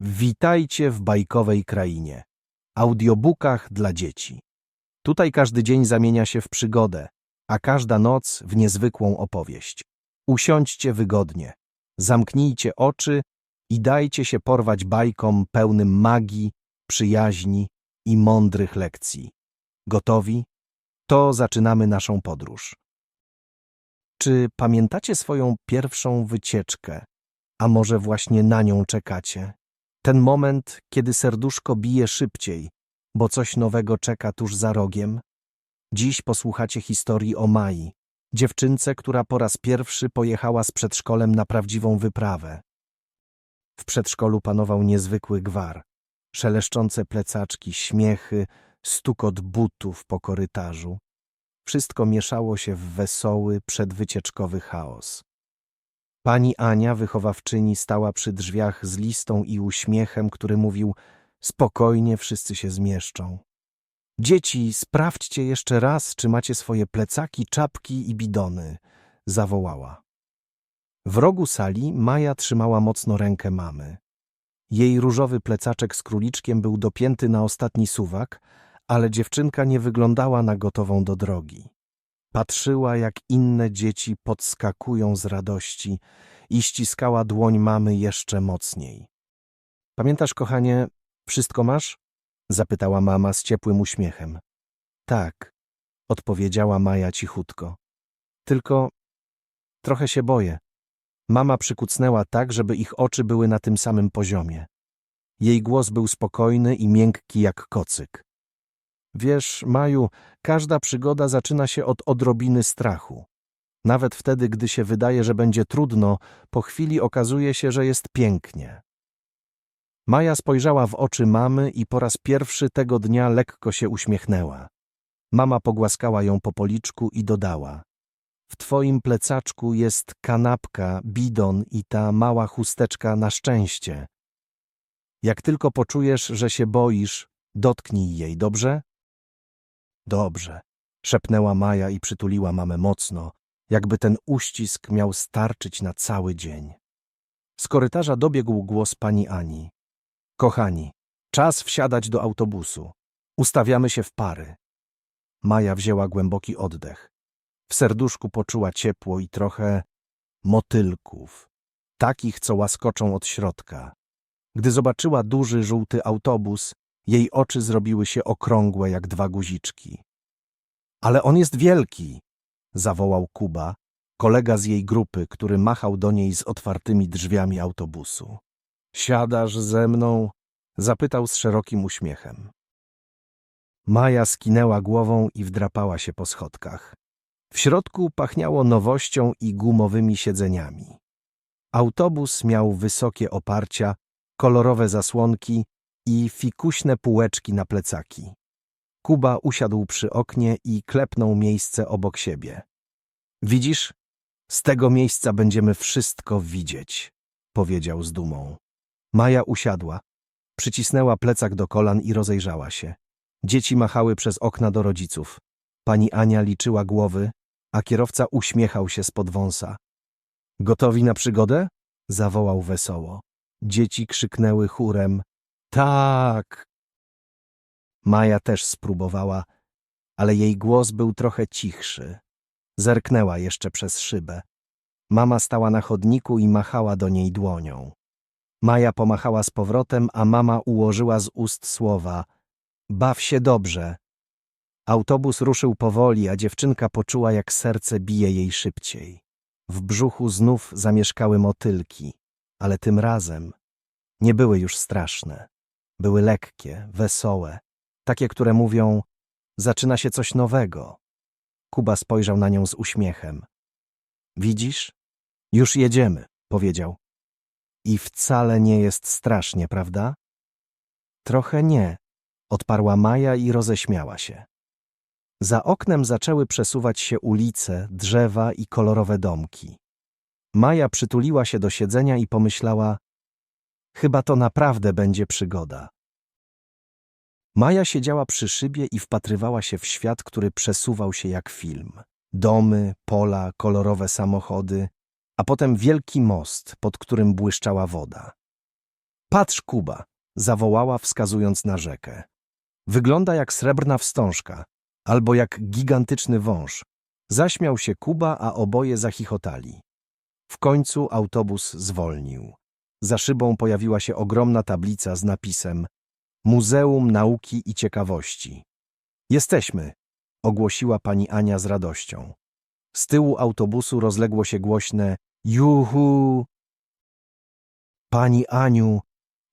Witajcie w bajkowej krainie. Audiobookach dla dzieci. Tutaj każdy dzień zamienia się w przygodę, a każda noc w niezwykłą opowieść. Usiądźcie wygodnie, zamknijcie oczy i dajcie się porwać bajkom pełnym magii, przyjaźni i mądrych lekcji. Gotowi? To zaczynamy naszą podróż. Czy pamiętacie swoją pierwszą wycieczkę? A może właśnie na nią czekacie? Ten moment, kiedy serduszko bije szybciej, bo coś nowego czeka tuż za rogiem? Dziś posłuchacie historii o Mai, dziewczynce, która po raz pierwszy pojechała z przedszkolem na prawdziwą wyprawę. W przedszkolu panował niezwykły gwar. Szeleszczące plecaczki, śmiechy, stukot butów po korytarzu. Wszystko mieszało się w wesoły, przedwycieczkowy chaos. Pani Ania, wychowawczyni, stała przy drzwiach z listą i uśmiechem, który mówił spokojnie, wszyscy się zmieszczą. Dzieci, sprawdźcie jeszcze raz, czy macie swoje plecaki, czapki i bidony, zawołała. W rogu sali Maja trzymała mocno rękę mamy. Jej różowy plecaczek z króliczkiem był dopięty na ostatni suwak, ale dziewczynka nie wyglądała na gotową do drogi. Patrzyła, jak inne dzieci podskakują z radości i ściskała dłoń mamy jeszcze mocniej. Pamiętasz, kochanie, wszystko masz? zapytała mama z ciepłym uśmiechem. Tak, odpowiedziała Maja cichutko. Tylko trochę się boję. Mama przykucnęła tak, żeby ich oczy były na tym samym poziomie. Jej głos był spokojny i miękki jak kocyk. Wiesz, Maju, każda przygoda zaczyna się od odrobiny strachu. Nawet wtedy, gdy się wydaje, że będzie trudno, po chwili okazuje się, że jest pięknie. Maja spojrzała w oczy mamy i po raz pierwszy tego dnia lekko się uśmiechnęła. Mama pogłaskała ją po policzku i dodała: W twoim plecaczku jest kanapka, bidon i ta mała chusteczka na szczęście. Jak tylko poczujesz, że się boisz, dotknij jej, dobrze? Dobrze, szepnęła Maja i przytuliła mamę mocno, jakby ten uścisk miał starczyć na cały dzień. Z korytarza dobiegł głos pani Ani. Kochani, czas wsiadać do autobusu. Ustawiamy się w pary. Maja wzięła głęboki oddech. W serduszku poczuła ciepło i trochę motylków, takich, co łaskoczą od środka. Gdy zobaczyła duży, żółty autobus, jej oczy zrobiły się okrągłe jak dwa guziczki. Ale on jest wielki, zawołał Kuba, kolega z jej grupy, który machał do niej z otwartymi drzwiami autobusu. Siadasz ze mną? zapytał z szerokim uśmiechem. Maja skinęła głową i wdrapała się po schodkach. W środku pachniało nowością i gumowymi siedzeniami. Autobus miał wysokie oparcia, kolorowe zasłonki i fikuśne półeczki na plecaki. Kuba usiadł przy oknie i klepnął miejsce obok siebie. Widzisz, z tego miejsca będziemy wszystko widzieć, powiedział z dumą. Maja usiadła, przycisnęła plecak do kolan i rozejrzała się. Dzieci machały przez okna do rodziców. Pani Ania liczyła głowy, a kierowca uśmiechał się spod wąsa. Gotowi na przygodę? zawołał wesoło. Dzieci krzyknęły chórem. Tak! Maja też spróbowała, ale jej głos był trochę cichszy. Zerknęła jeszcze przez szybę. Mama stała na chodniku i machała do niej dłonią. Maja pomachała z powrotem, a mama ułożyła z ust słowa Baw się dobrze. Autobus ruszył powoli, a dziewczynka poczuła, jak serce bije jej szybciej. W brzuchu znów zamieszkały motylki, ale tym razem nie były już straszne. Były lekkie, wesołe, takie, które mówią zaczyna się coś nowego. Kuba spojrzał na nią z uśmiechem. Widzisz? Już jedziemy, powiedział. I wcale nie jest strasznie, prawda? Trochę nie, odparła Maja i roześmiała się. Za oknem zaczęły przesuwać się ulice, drzewa i kolorowe domki. Maja przytuliła się do siedzenia i pomyślała, chyba to naprawdę będzie przygoda. Maja siedziała przy szybie i wpatrywała się w świat, który przesuwał się jak film. Domy, pola, kolorowe samochody, a potem wielki most, pod którym błyszczała woda. Patrz, Kuba, zawołała, wskazując na rzekę. Wygląda jak srebrna wstążka, albo jak gigantyczny wąż. Zaśmiał się Kuba, a oboje zachichotali. W końcu autobus zwolnił. Za szybą pojawiła się ogromna tablica z napisem Muzeum Nauki i Ciekawości. Jesteśmy, ogłosiła pani Ania z radością. Z tyłu autobusu rozległo się głośne Juhu! Pani Aniu,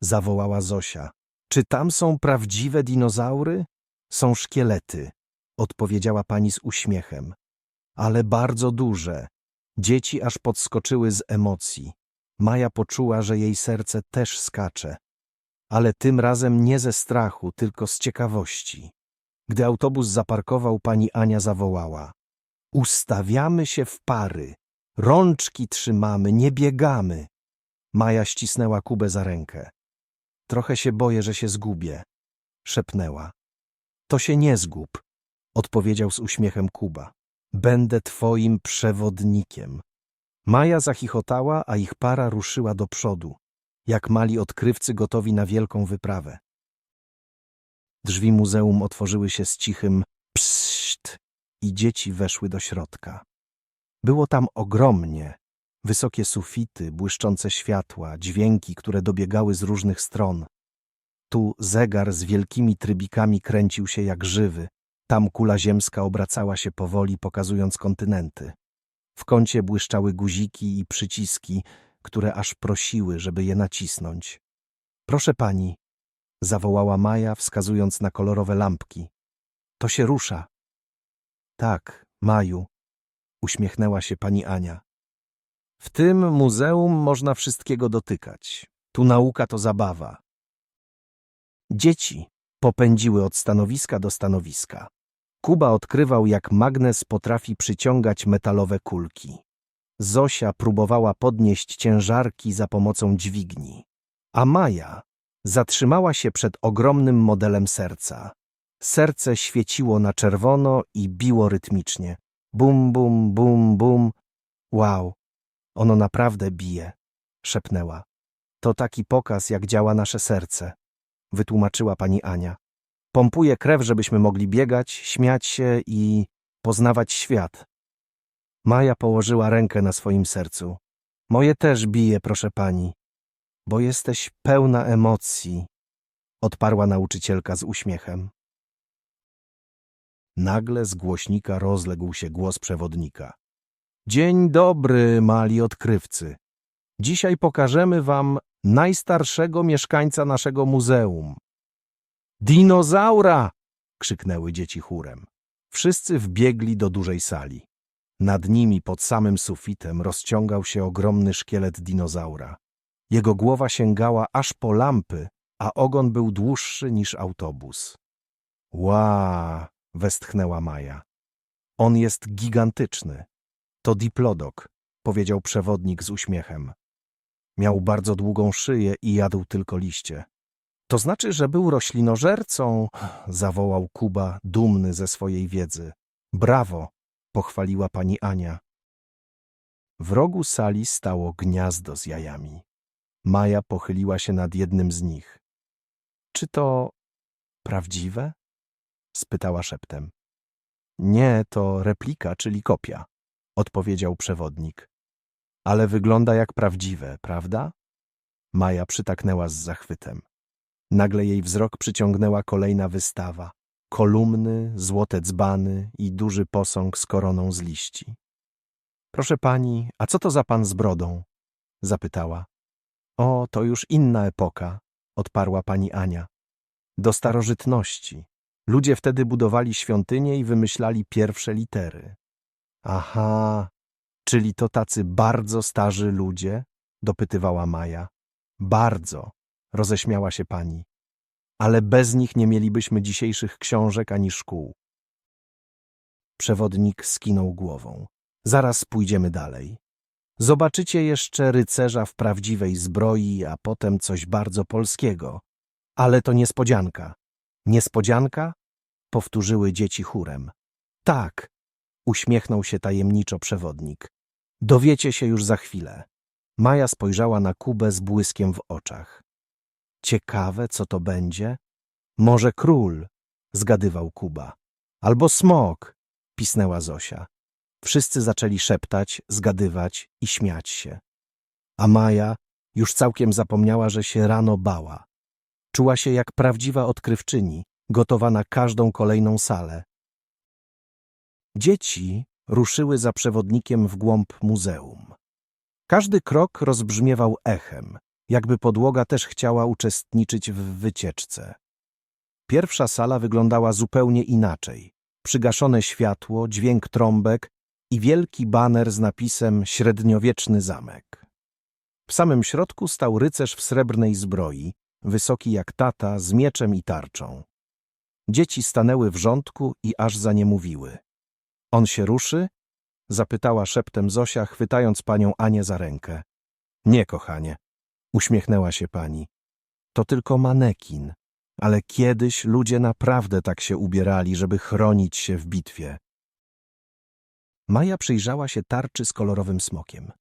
zawołała Zosia, czy tam są prawdziwe dinozaury? Są szkielety, odpowiedziała pani z uśmiechem. Ale bardzo duże. Dzieci aż podskoczyły z emocji. Maja poczuła, że jej serce też skacze. Ale tym razem nie ze strachu, tylko z ciekawości. Gdy autobus zaparkował, pani Ania zawołała. Ustawiamy się w pary. Rączki trzymamy, nie biegamy. Maja ścisnęła Kubę za rękę. Trochę się boję, że się zgubię. Szepnęła. To się nie zgub, odpowiedział z uśmiechem Kuba. Będę twoim przewodnikiem. Maja zachichotała, a ich para ruszyła do przodu, jak mali odkrywcy gotowi na wielką wyprawę. Drzwi muzeum otworzyły się z cichym pszt i dzieci weszły do środka. Było tam ogromnie. Wysokie sufity, błyszczące światła, dźwięki, które dobiegały z różnych stron. Tu zegar z wielkimi trybikami kręcił się jak żywy, tam kula ziemska obracała się powoli, pokazując kontynenty. W kącie błyszczały guziki i przyciski, które aż prosiły, żeby je nacisnąć. Proszę pani, zawołała Maja, wskazując na kolorowe lampki. To się rusza. Tak, Maju, uśmiechnęła się pani Ania. W tym muzeum można wszystkiego dotykać. Tu nauka to zabawa. Dzieci popędziły od stanowiska do stanowiska. Kuba odkrywał, jak magnes potrafi przyciągać metalowe kulki. Zosia próbowała podnieść ciężarki za pomocą dźwigni. A Maja zatrzymała się przed ogromnym modelem serca. Serce świeciło na czerwono i biło rytmicznie. Bum, bum, bum, bum. Wow, ono naprawdę bije, szepnęła. To taki pokaz, jak działa nasze serce, wytłumaczyła pani Ania. Pompuje krew, żebyśmy mogli biegać, śmiać się i poznawać świat. Maja położyła rękę na swoim sercu. Moje też bije, proszę pani, bo jesteś pełna emocji, odparła nauczycielka z uśmiechem. Nagle z głośnika rozległ się głos przewodnika. Dzień dobry, mali odkrywcy. Dzisiaj pokażemy wam najstarszego mieszkańca naszego muzeum. Dinozaura! krzyknęły dzieci chórem. Wszyscy wbiegli do dużej sali. Nad nimi, pod samym sufitem, rozciągał się ogromny szkielet dinozaura. Jego głowa sięgała aż po lampy, a ogon był dłuższy niż autobus. Ła! westchnęła Maja. On jest gigantyczny. To diplodok, powiedział przewodnik z uśmiechem. Miał bardzo długą szyję i jadł tylko liście. To znaczy, że był roślinożercą, zawołał Kuba, dumny ze swojej wiedzy. Brawo, pochwaliła pani Ania. W rogu sali stało gniazdo z jajami. Maja pochyliła się nad jednym z nich. Czy to prawdziwe? spytała szeptem. Nie, to replika, czyli kopia, odpowiedział przewodnik. Ale wygląda jak prawdziwe, prawda? Maja przytaknęła z zachwytem. Nagle jej wzrok przyciągnęła kolejna wystawa. Kolumny, złote dzbany i duży posąg z koroną z liści. Proszę pani, a co to za pan z brodą? Zapytała. O, to już inna epoka, odparła pani Ania. Do starożytności. Ludzie wtedy budowali świątynie i wymyślali pierwsze litery. Aha, czyli to tacy bardzo starzy ludzie? dopytywała Maja. Bardzo, roześmiała się pani. Ale bez nich nie mielibyśmy dzisiejszych książek ani szkół. Przewodnik skinął głową. Zaraz pójdziemy dalej. Zobaczycie jeszcze rycerza w prawdziwej zbroi, a potem coś bardzo polskiego. Ale to niespodzianka. Niespodzianka? Powtórzyły dzieci chórem. Tak, uśmiechnął się tajemniczo przewodnik. Dowiecie się już za chwilę. Maja spojrzała na Kubę z błyskiem w oczach. Ciekawe, co to będzie? Może król, zgadywał Kuba. Albo smok, pisnęła Zosia. Wszyscy zaczęli szeptać, zgadywać i śmiać się. A Maja już całkiem zapomniała, że się rano bała. Czuła się jak prawdziwa odkrywczyni, gotowa na każdą kolejną salę. Dzieci ruszyły za przewodnikiem w głąb muzeum. Każdy krok rozbrzmiewał echem, jakby podłoga też chciała uczestniczyć w wycieczce. Pierwsza sala wyglądała zupełnie inaczej. Przygaszone światło, dźwięk trąbek i wielki baner z napisem Średniowieczny zamek. W samym środku stał rycerz w srebrnej zbroi, wysoki jak tata, z mieczem i tarczą. Dzieci stanęły w rządku i aż za nie mówiły. On się ruszy? Zapytała szeptem Zosia, chwytając panią Anię za rękę. Nie, kochanie, uśmiechnęła się pani. To tylko manekin, ale kiedyś ludzie naprawdę tak się ubierali, żeby chronić się w bitwie. Maja przyjrzała się tarczy z kolorowym smokiem.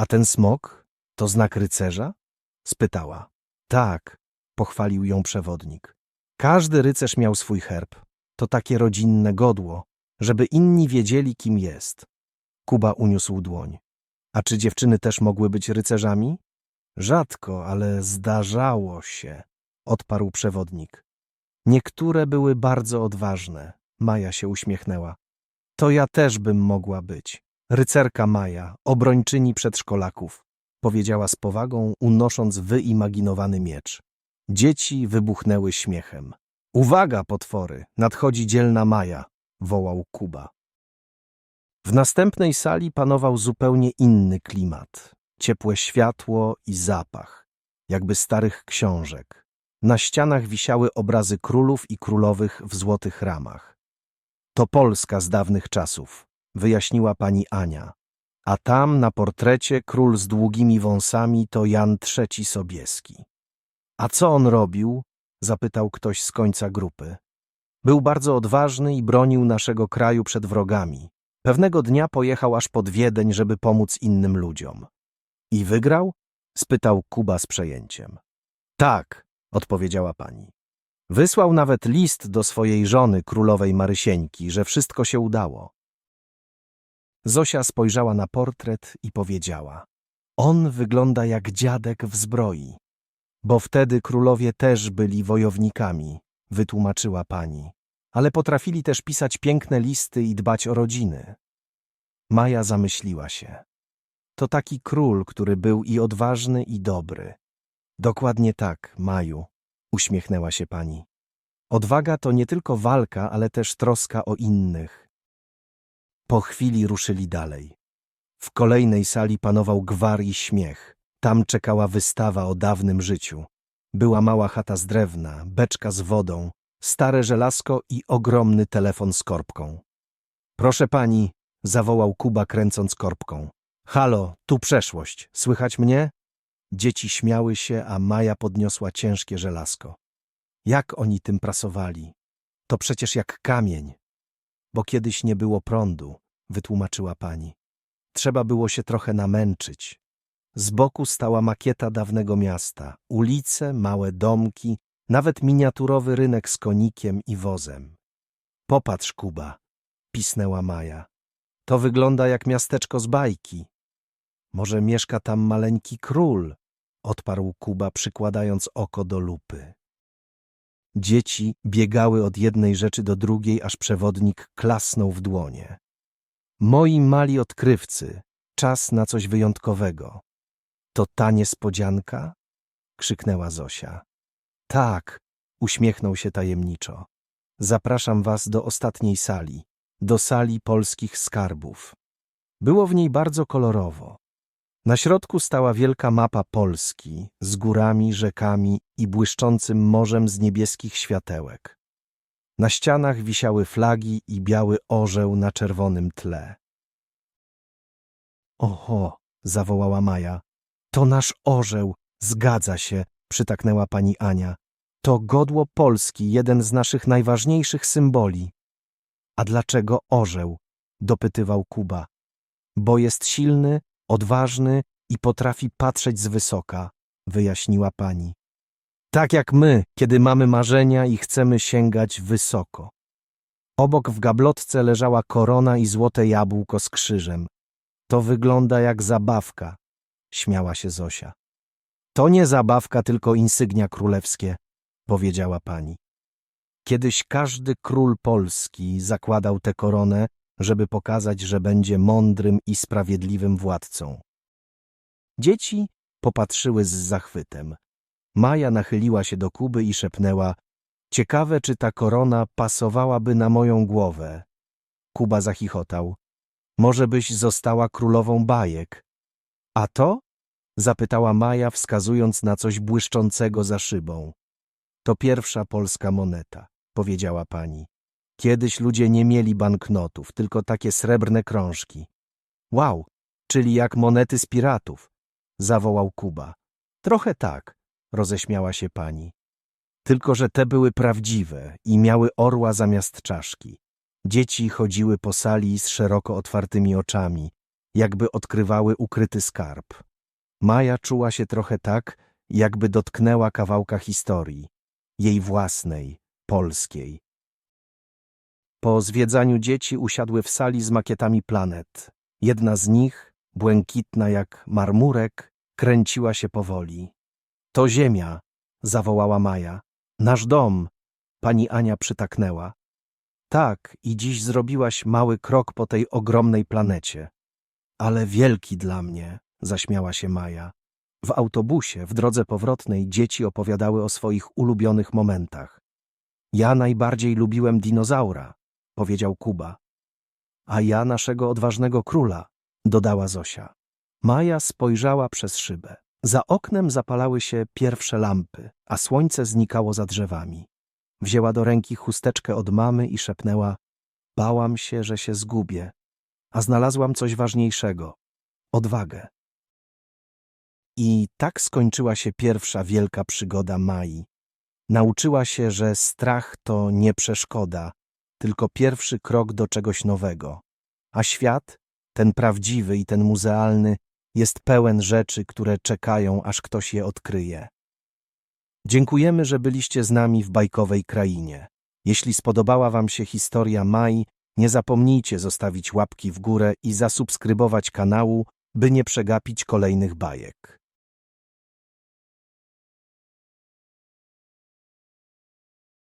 A ten smok to znak rycerza? spytała. Tak, pochwalił ją przewodnik. Każdy rycerz miał swój herb. To takie rodzinne godło, żeby inni wiedzieli, kim jest. Kuba uniósł dłoń. A czy dziewczyny też mogły być rycerzami? Rzadko, ale zdarzało się, odparł przewodnik. Niektóre były bardzo odważne. Maja się uśmiechnęła. To ja też bym mogła być. Rycerka Maja, obrończyni przedszkolaków, powiedziała z powagą, unosząc wyimaginowany miecz. Dzieci wybuchnęły śmiechem. Uwaga, potwory, nadchodzi dzielna Maja, wołał Kuba. W następnej sali panował zupełnie inny klimat. Ciepłe światło i zapach, jakby starych książek. Na ścianach wisiały obrazy królów i królowych w złotych ramach. To Polska z dawnych czasów, wyjaśniła pani Ania. A tam na portrecie król z długimi wąsami to Jan III Sobieski. A co on robił? zapytał ktoś z końca grupy. Był bardzo odważny i bronił naszego kraju przed wrogami. Pewnego dnia pojechał aż pod Wiedeń, żeby pomóc innym ludziom. I wygrał? spytał Kuba z przejęciem. Tak, odpowiedziała pani. Wysłał nawet list do swojej żony, królowej Marysieńki, że wszystko się udało. Zosia spojrzała na portret i powiedziała: On wygląda jak dziadek w zbroi. Bo wtedy królowie też byli wojownikami, wytłumaczyła pani, ale potrafili też pisać piękne listy i dbać o rodziny. Maja zamyśliła się. To taki król, który był i odważny, i dobry. Dokładnie tak, Maju, uśmiechnęła się pani. Odwaga to nie tylko walka, ale też troska o innych. Po chwili ruszyli dalej. W kolejnej sali panował gwar i śmiech. Tam czekała wystawa o dawnym życiu. Była mała chata z drewna, beczka z wodą, stare żelazko i ogromny telefon z korbką. Proszę pani, zawołał Kuba kręcąc korbką. Halo, tu przeszłość, słychać mnie? Dzieci śmiały się, a Maja podniosła ciężkie żelazko. Jak oni tym prasowali? To przecież jak kamień. Bo kiedyś nie było prądu, wytłumaczyła pani. Trzeba było się trochę namęczyć. Z boku stała makieta dawnego miasta, ulice, małe domki, nawet miniaturowy rynek z konikiem i wozem. Popatrz, Kuba, pisnęła Maja. To wygląda jak miasteczko z bajki. Może mieszka tam maleńki król, odparł Kuba, przykładając oko do lupy. Dzieci biegały od jednej rzeczy do drugiej, aż przewodnik klasnął w dłonie. Moi mali odkrywcy, czas na coś wyjątkowego. To ta niespodzianka? krzyknęła Zosia. Tak, uśmiechnął się tajemniczo. Zapraszam was do ostatniej sali, do sali polskich skarbów. Było w niej bardzo kolorowo. Na środku stała wielka mapa Polski z górami, rzekami i błyszczącym morzem z niebieskich światełek. Na ścianach wisiały flagi i biały orzeł na czerwonym tle. Oho, zawołała Maja. To nasz orzeł, zgadza się, przytaknęła pani Ania. To godło Polski, jeden z naszych najważniejszych symboli. A dlaczego orzeł? dopytywał Kuba. Bo jest silny, odważny i potrafi patrzeć z wysoka, wyjaśniła pani. Tak jak my, kiedy mamy marzenia i chcemy sięgać wysoko. Obok w gablotce leżała korona i złote jabłko z krzyżem. To wygląda jak zabawka, śmiała się Zosia. To nie zabawka, tylko insygnia królewskie, powiedziała pani. Kiedyś każdy król polski zakładał tę koronę, żeby pokazać, że będzie mądrym i sprawiedliwym władcą. Dzieci popatrzyły z zachwytem. Maja nachyliła się do Kuby i szepnęła – ciekawe, czy ta korona pasowałaby na moją głowę. Kuba zachichotał – może byś została królową bajek. A to? zapytała Maja, wskazując na coś błyszczącego za szybą. To pierwsza polska moneta, powiedziała pani. Kiedyś ludzie nie mieli banknotów, tylko takie srebrne krążki. Wow, czyli jak monety z piratów, zawołał Kuba. Trochę tak, roześmiała się pani. Tylko, że te były prawdziwe i miały orła zamiast czaszki. Dzieci chodziły po sali z szeroko otwartymi oczami, jakby odkrywały ukryty skarb. Maja czuła się trochę tak, jakby dotknęła kawałka historii, jej własnej, polskiej. Po zwiedzaniu dzieci usiadły w sali z makietami planet. Jedna z nich, błękitna jak marmurek, kręciła się powoli. To ziemia, zawołała Maja. Nasz dom. Pani Ania przytaknęła. Tak, i dziś zrobiłaś mały krok po tej ogromnej planecie. Ale wielki dla mnie, zaśmiała się Maja. W autobusie, w drodze powrotnej, dzieci opowiadały o swoich ulubionych momentach. Ja najbardziej lubiłem dinozaura, powiedział Kuba. A ja naszego odważnego króla, dodała Zosia. Maja spojrzała przez szybę. Za oknem zapalały się pierwsze lampy, a słońce znikało za drzewami. Wzięła do ręki chusteczkę od mamy i szepnęła – bałam się, że się zgubię, a znalazłam coś ważniejszego – odwagę. I tak skończyła się pierwsza wielka przygoda Mai. Nauczyła się, że strach to nie przeszkoda, tylko pierwszy krok do czegoś nowego. A świat, ten prawdziwy i ten muzealny, jest pełen rzeczy, które czekają, aż ktoś je odkryje. Dziękujemy, że byliście z nami w bajkowej krainie. Jeśli spodobała Wam się historia Mai, nie zapomnijcie zostawić łapki w górę i zasubskrybować kanału, by nie przegapić kolejnych bajek.